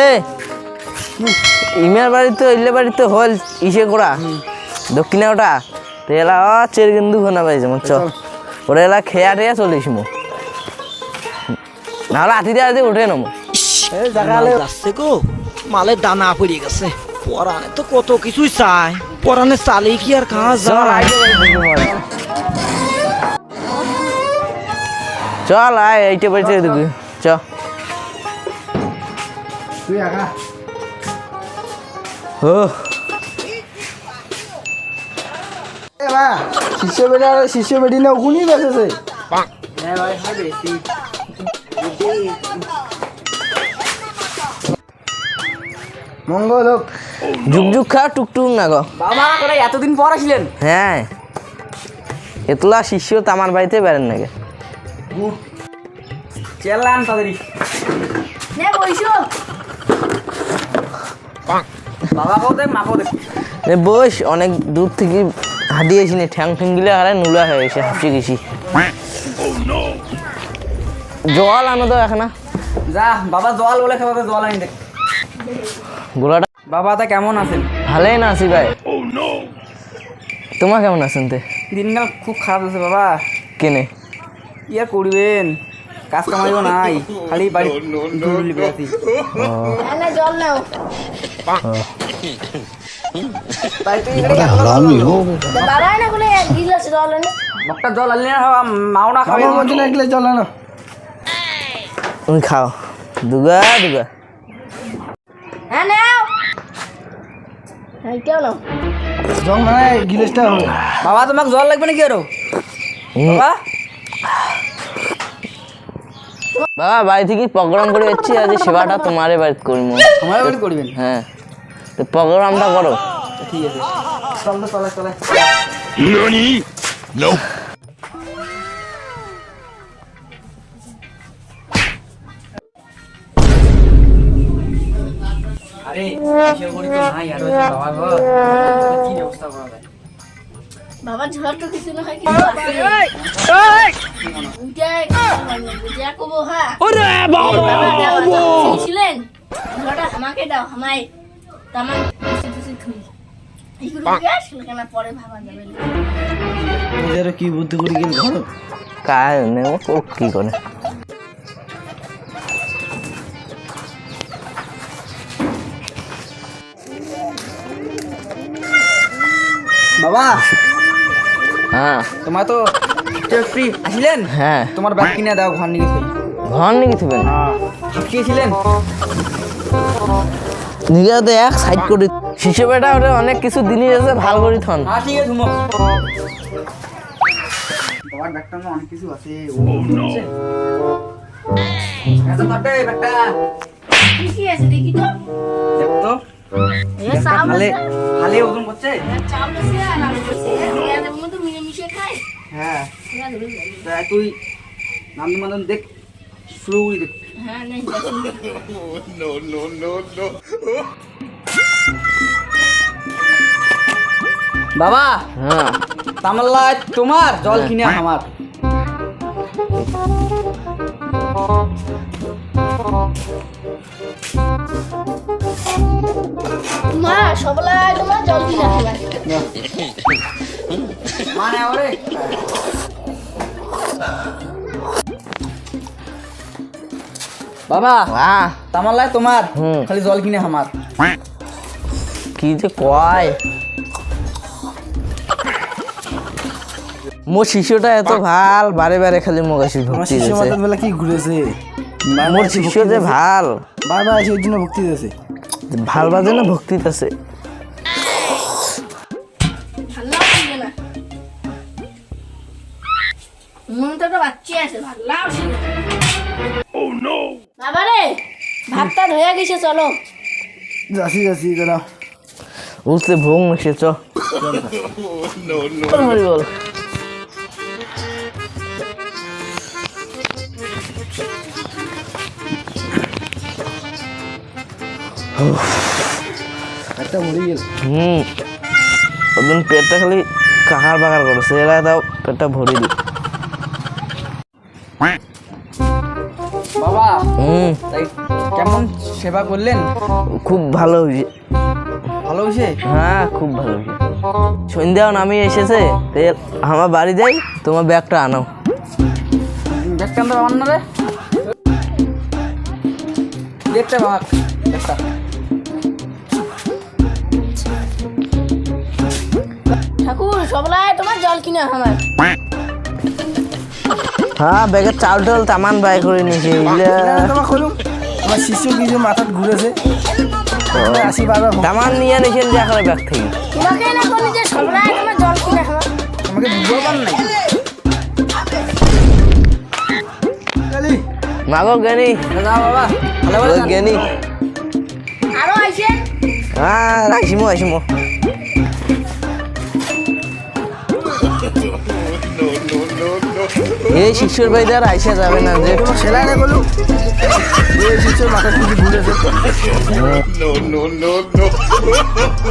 এ ইমের বাড়িতে ইলে বাড়িতে হল ইসে করা দক্ষিণে ওটা। তো এলা চের কিন্তু ঘনা পাইছে বুঝছ? ওরা এলা খেয়া টেয়া চলিস মো। নাহলে আতি দিয়ে আতি উঠে নমো। যাচ্ছে গো। মালের দানা পড়ে গেছে। পরানে তো কত কিছুই চাই। পরানে চালে কি আর খাওয়া যায়? চল আয় এইটা বাড়িতে দেখবি চ। তুই আগা ও। এ বা শিষ্য আর শিষ্য বেটি না ওখানেই বেঁচেছে মঙ্গল হোক যুগ যুগ খা টুকটুক না গো। বাবা এতদিন পর আসলেন হ্যাঁ। এতলা শিষ্য তো আমার বাড়িতে বেড়েন নাকি? চেল্লান তাড়াতাড়ি নে বইসো। বাবা কও মা এ বস অনেক দূর থেকে হাঁটিয়ে আসিনি ঠ্যাং ঠ্যাং গিলে হারে নুলা হয়ে গেছে হাঁপছি গেছি। জল আনো তো এখন যা বাবা জল বলে খাওয়াতে জল আনি দেখ গোলাটা বাবা তা কেমন আছেন? ভালোই না আছি ভাই। তোমার কেমন আছেন তে? দিনকাল খুব খারাপ আছে বাবা। কেনে? আর করবেন? কাজ কামাইও নাই। খালি বাড়ি জল নাও। তাই তুই এখানে কেন বাবাই না গিলাস জল এনে। বকটা জল আনলি মাও না খাবে আমার মধ্যে না গেলে চল না তুমি খাও। দুগা দুগা। হ্যাঁ নাও। হ্যাঁ জল মানে গিলেসটা হবে। বাবা তোমাকে জল লাগবে নাকি আরও? বাবা। বাবা বাড়ি থেকে প্রোগ্রাম করে যাচ্ছি আজ সেবাটা তোমারে বাড়িতে করব। আমার বাড়ি করবেন? হ্যাঁ। তো প্রোগ্রামটা করো। ঠিক আছে। চল তো চলে চলে। আরে কিসের করি তো নাই আর বাবা কি ঝড় তো কিছু না হয় হ্যাঁ ছিলেন? আমাকে দাও আমায়। কি বুদ্ধি করে গেল? ঘর ও কি করে? বাবা! হ্যাঁ। তোমার তো ফ্রি আসিলেন? হ্যাঁ। তোমার ব্যাগ কিনে দাও ঘর নিয়ে থই ঘর নাকি থুবেন শিখিয়েছিলেন নিজে তো এক সাইড করে শিশু বেটা ওটা অনেক কিছু জিনিস আছে ভালো করে থন। হ্যাঁ ঠিক আছে তোমার ব্যাগটা অনেক কিছু আছে। ও হচ্ছে এত কাটে ব্যাগটা কি কি আছে দেখি তো? দেখ তো। এ চাউল হালে আছে? হালে ওজন করছে? চাউল আছে আর আলু আছে। এর মধ্যে মিলেমিশে খাই হ্যাঁ। তুই নাম দেখ শুরু করি দেখ। হ্যাঁ বাবা হ্যাঁ। তামাল্লা তোমার জল কিনে আমার। মা সবলা তোমার জল কিনা খাবার মানে ওরে। বাবা তামাল্লা তোমার হুম। খালি জল কিনে আমার কি যে কয়? মোর শিশুটা এত ভালো বারে বারে খালি আসি আমার ভক্তি মাতার বেলা কি ঘুরেছে? মোর শিষ্য যে ভালো। বারবার ওই জন্য ভক্তি দিয়েছে ভালো বাজে না ভক্তি আছে? তো একটা বাচ্চা আছে ভালো লাগছে বাবা রে ভাতটা ধয়ে গেছে চলো। যাচ্ছি যাচ্ছি দাঁড়া উঠতে ভোগ মিশে চ বল হরি বল। একটা মরে গেল। হুম। ওদিন পেটটা খালি কাকার বাকার করছে। এলাকায় তাও পেটটা ভরি দি তাই কেমন সেবা করলেন? খুব ভালো হয়েছে। ভালো হয়েছে? হ্যাঁ খুব ভালো হয়েছে। সন্ধ্যাও নামি এসেছে তে আমার বাড়ি যাই তোমার ব্যাগটা আনো ব্যাগটা আনতে পারবেন না রে। দেখতে বাবা ব্যাগটা। ঠাকুর সবলাই তোমার জল কিনে আমার হ্যাঁ ব্যাগের চাল টাল তামান বাই করে নিয়েছি না, তোমার খুলুন আমার শিশু কিছু মাথাত ঘুরেছে। আসি বারবার তামান নিয়ে নিয়েছেন যে এখানে ব্যাগ থেকে। তোমাকে না যে তোমার জল আমাকে বুঝতে পার নাই মাগো জ্ঞানী যা বাবা। ভালো আরও আইছে? হ্যাঁ রাখিমো আসিমো এই শিশুর বাড়িতে আর আইসা যাবে না যে সেলাই না এই শিশুর মাথা কিছু